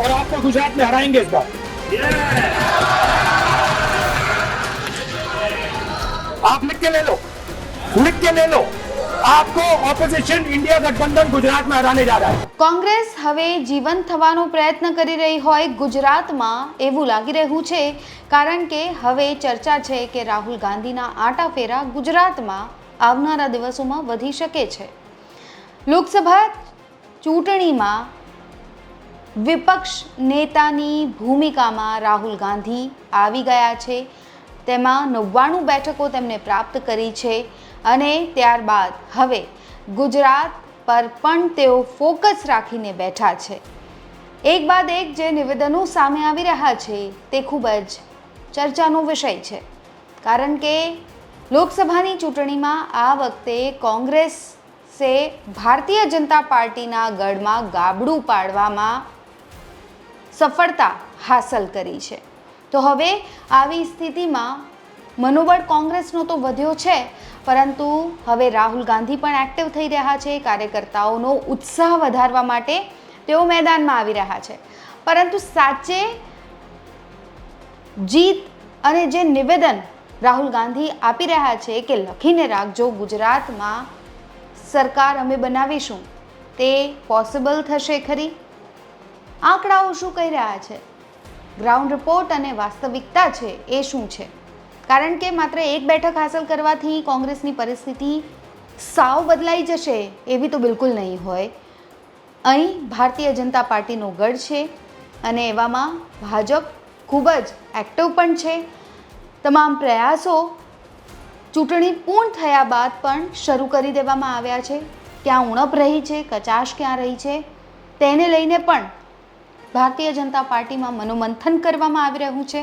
और आपको गुजरात में हराएंगे इस बार आप लिख के ले लो लिख के ले लो आपको ऑपोजिशन इंडिया गठबंधन गुजरात में हराने जा रहा है કોંગ્રેસ હવે જીવંત થવાનો પ્રયત્ન કરી રહી હોય ગુજરાતમાં એવું લાગી રહ્યું છે કારણ કે હવે ચર્ચા છે કે રાહુલ ગાંધીના આટા ફેરા ગુજરાતમાં આવનારા દિવસોમાં વધી શકે છે લોકસભા ચૂંટણીમાં વિપક્ષ નેતાની ભૂમિકામાં રાહુલ ગાંધી આવી ગયા છે. તેમાં નવ્વાણું બેઠકો તેમને પ્રાપ્ત કરી છે અને ત્યારબાદ હવે ગુજરાત પર પણ તેઓ ફોકસ રાખીને બેઠા છે. એક બાદ એક જે નિવેદનો સામે આવી રહ્યા છે તે ખૂબ જ ચર્ચાનો વિષય છે. કારણ કે લોકસભાની ચૂંટણીમાં આ વખતે કોંગ્રેસે ભારતીય જનતા પાર્ટીના ગઢમાં ગાબડું પાડવામાં સફળતા હાંસલ કરી છે. તો હવે આવી સ્થિતિમાં મનોબળ કોંગ્રેસનો તો વધ્યો છે, પરંતુ હવે રાહુલ ગાંધી પણ એક્ટિવ થઈ રહ્યા છે, કાર્યકર્તાઓનો ઉત્સાહ વધારવા માટે તેઓ મેદાનમાં આવી રહ્યા છે. પરંતુ સાચે જીત અને જે નિવેદન રાહુલ ગાંધી આપી રહ્યા છે કે લખીને રાખજો, ગુજરાતમાં સરકાર અમે બનાવીશું, તે પોસિબલ થશે ખરી? આંકડાઓ શું કહી રહ્યા છે? ગ્રાઉન્ડ રિપોર્ટ અને વાસ્તવિકતા છે એ શું છે? કારણ કે માત્ર એક બેઠક હાંસલ કરવાથી કોંગ્રેસની પરિસ્થિતિ સાવ બદલાઈ જશે એવી તો બિલકુલ નહીં હોય. અહીં ભારતીય જનતા પાર્ટીનો ગઢ છે અને એવામાં ભાજપ ખૂબ જ એક્ટિવ પણ છે. તમામ પ્રયાસો ચૂંટણી પૂર્ણ થયા બાદ પણ શરૂ કરી દેવામાં આવ્યા છે. ક્યાં ઉણપ રહી છે, કચાશ ક્યાં રહી છે, તેને લઈને પણ ભારતીય જનતા પાર્ટીમાં મનોમંથન કરવામાં આવી રહ્યું છે.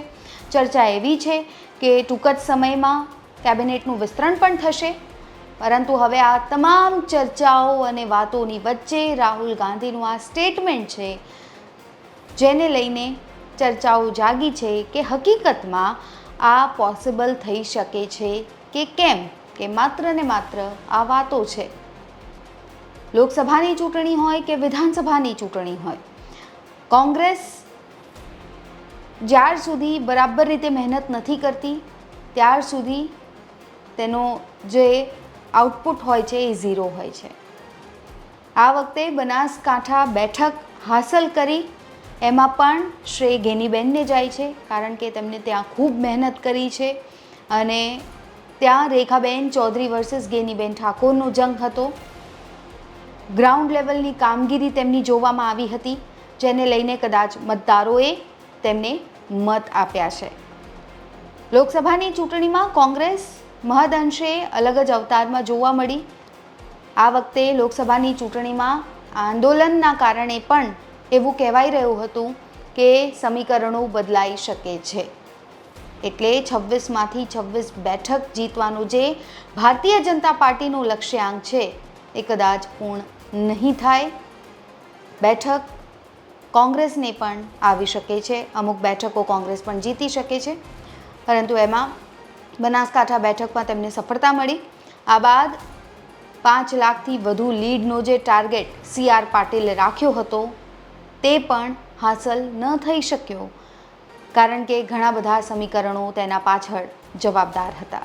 ચર્ચા એવી છે કે ટૂંક જ સમયમાં કેબિનેટનું વિસ્તરણ પણ થશે. પરંતુ હવે આ તમામ ચર્ચાઓ અને વાતોની વચ્ચે રાહુલ ગાંધીનું આ સ્ટેટમેન્ટ છે, જેને લઈને ચર્ચાઓ જાગી છે કે હકીકતમાં આ પોસિબલ થઈ શકે છે કે કેમ, કે માત્ર ને માત્ર આ વાતો છે. લોકસભાની ચૂંટણી હોય કે વિધાનસભાની ચૂંટણી હોય કોંગ્રેસ જ્યાર સુધી બરાબર રીતે મહેનત નથી કરતી, ત્યાર સુધી તેનો જે આઉટપુટ હોય છે એ ઝીરો હોય છે. આ વખતે બનાસકાંઠા બેઠક હાંસલ કરી, એમાં પણ શ્રેય ગેનીબેનને જાય છે, કારણ કે તેમને ત્યાં ખૂબ મહેનત કરી છે અને ત્યાં રેખાબેન ચૌધરી વર્સિસ ગેનીબેન ઠાકોરનો જંગ હતો. ગ્રાઉન્ડ લેવલની કામગીરી તેમની જોવામાં આવી હતી. જેને લઈને કદાચ મતદારોએ તેમને મત આપ્યા છે. લોકસભાની ચૂંટણીમાં કોંગ્રેસ મહદઅંશે અલગ જ અવતારમાં જોવા મળી. આ વખતે લોકસભાની ચૂંટણીમાં આંદોલનના કારણે પણ એવું કહેવાઈ રહ્યું હતું કે સમીકરણો બદલાઈ શકે છે. એટલે છવ્વીસમાંથી છવ્વીસ બેઠક જીતવાનું જે ભારતીય જનતા પાર્ટીનું લક્ષ્યાંક છે, એ કદાચ પૂર્ણ નહીં થાય. બેઠક કોંગ્રેસને પણ આવી શકે છે. અમુક બેઠકો કોંગ્રેસ પણ જીતી શકે છે. પરંતુ એમાં બનાસકાંઠા બેઠકમાં તેમને સફળતા મળી. આ બાદ પાંચ લાખથી વધુ લીડનો જે ટાર્ગેટ સી આર પાટીલે રાખ્યો હતો, તે પણ હાંસલ ન થઈ શક્યો. કારણ કે ઘણા બધા સમીકરણો તેના પાછળ જવાબદાર હતા.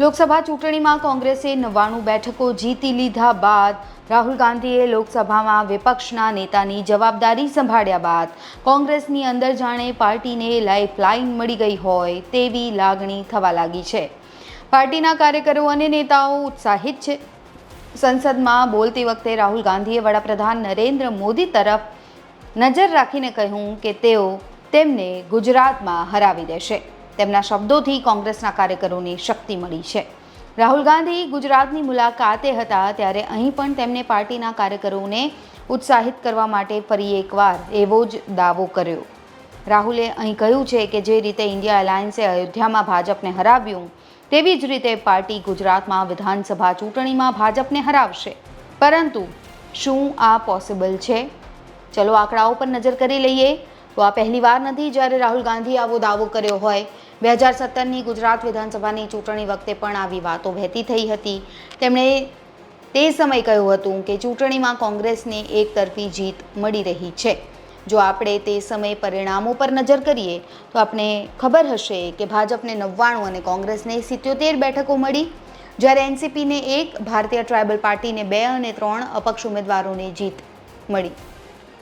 લોકસભા ચૂંટણીમાં કોંગ્રેસે નવ્વાણું બેઠકો જીતી લીધા બાદ રાહુલ ગાંધીએ લોકસભામાં વિપક્ષના નેતાની જવાબદારી સંભાળ્યા બાદ કોંગ્રેસની અંદર જાણે પાર્ટીને લાઈફ લાઇન મળી ગઈ હોય તેવી લાગણી થવા લાગી છે. પાર્ટીના કાર્યકરો અને નેતાઓ ઉત્સાહિત છે. સંસદમાં બોલતી વખતે રાહુલ ગાંધીએ વડાપ્રધાન નરેન્દ્ર મોદી તરફ નજર રાખીને કહ્યું કે તેઓ તેમને ગુજરાતમાં હરાવી દેશે. તેમના શબ્દોથી કોંગ્રેસના કાર્યકરોને શક્તિ મળી છે. રાહુલ ગાંધી ગુજરાતની મુલાકાતે હતા ત્યારે અહીં પણ તેમને પાર્ટીના કાર્યકરોને ઉત્સાહિત કરવા માટે ફરી એકવાર એવો જ દાવો કર્યો. રાહુલે અહીં કહ્યું છે કે જે રીતે ઇન્ડિયા એલાયન્સે અયોધ્યામાં ભાજપને હરાવ્યું, તેવી જ રીતે પાર્ટી ગુજરાતમાં વિધાનસભા ચૂંટણીમાં ભાજપને હરાવશે. પરંતુ શું આ પોસિબલ છે? ચલો આંકડાઓ પર નજર કરી લઈએ. તો આ પહેલીવાર નથી જ્યારે રાહુલ ગાંધીએ આવો દાવો કર્યો હોય. બે હજાર સત્તરની ગુજરાત વિધાનસભાની ચૂંટણી વખતે પણ આવી વાતો વહેતી થઈ હતી. તેમણે તે સમય કહ્યું હતું કે ચૂંટણીમાં કોંગ્રેસને એક તરફી જીત મળી રહી છે. જો આપણે તે સમયે પરિણામો પર નજર કરીએ, તો આપણે ખબર હશે કે ભાજપને નવ્વાણું અને કોંગ્રેસને સિત્યોતેર બેઠકો મળી. જ્યારે એનસીપીને એક, ભારતીય ટ્રાઇબલ પાર્ટીને બે અને ત્રણ અપક્ષ ઉમેદવારોને જીત મળી.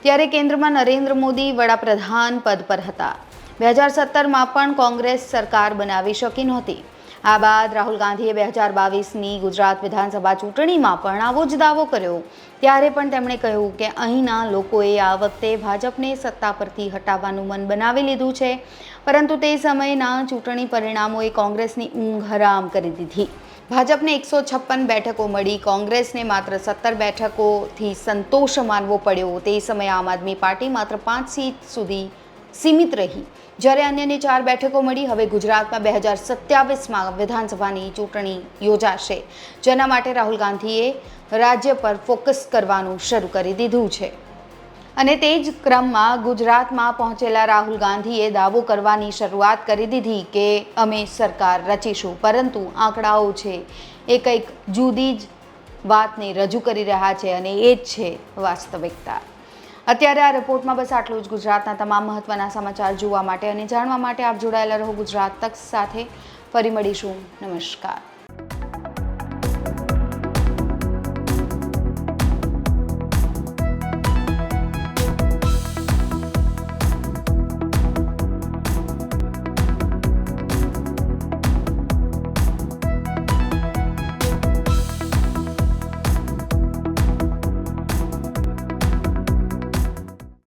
ત્યારે કેન્દ્રમાં નરેન્દ્ર મોદી વડાપ્રધાન પદ પર હતા. બે હજાર સત્તરમાં પણ કોંગ્રેસ સરકાર બનાવી શકી નહોતી. આ બાદ રાહુલ ગાંધીએ બે હજાર બાવીસની ગુજરાત વિધાનસભા ચૂંટણીમાં પણ આવો જ દાવો કર્યો. ત્યારે પણ તેમણે કહ્યું કે અહીંના લોકોએ આ વખતે ભાજપને સત્તા પરથી હટાવવાનું મન બનાવી લીધું છે. પરંતુ તે સમયના ચૂંટણી પરિણામોએ કોંગ્રેસની ઊંઘ હરામ કરી દીધી. ભાજપને એકસો છપ્પન બેઠકો મળી, કોંગ્રેસને માત્ર સત્તર બેઠકોથી સંતોષ માનવો પડ્યો. તે સમયે આમ આદમી પાર્ટી માત્ર પાંચ સીટ સુધી સીમિત રહી. જ્યારે અન્યને ચાર બેઠકો મળી, હવે ગુજરાતમાં બે હજાર સત્યાવીસમાં વિધાનસભાની ચૂંટણી યોજાશે. જેના માટે રાહુલ ગાંધીએ રાજ્ય પર ફોકસ કરવાનું શરૂ કરી દીધું છે. અને તે જ ક્રમમાં ગુજરાતમાં પહોંચેલા રાહુલ ગાંધીએ દાવો કરવાની શરૂઆત કરી દીધી કે અમે સરકાર રચીશું. પરંતુ આંકડાઓ છે, એ કંઈક જુદી જ વાતને રજૂ કરી રહ્યા છે અને એ જ છે વાસ્તવિકતા. અત્યારે આ રિપોર્ટમાં બસ આટલું જ. ગુજરાતના તમામ મહત્વના સમાચાર જોવા માટે અને જાણવા માટે આપ જોડાયેલા રહો ગુજરાત તક સાથે. ફરી મળીશું. નમસ્કાર.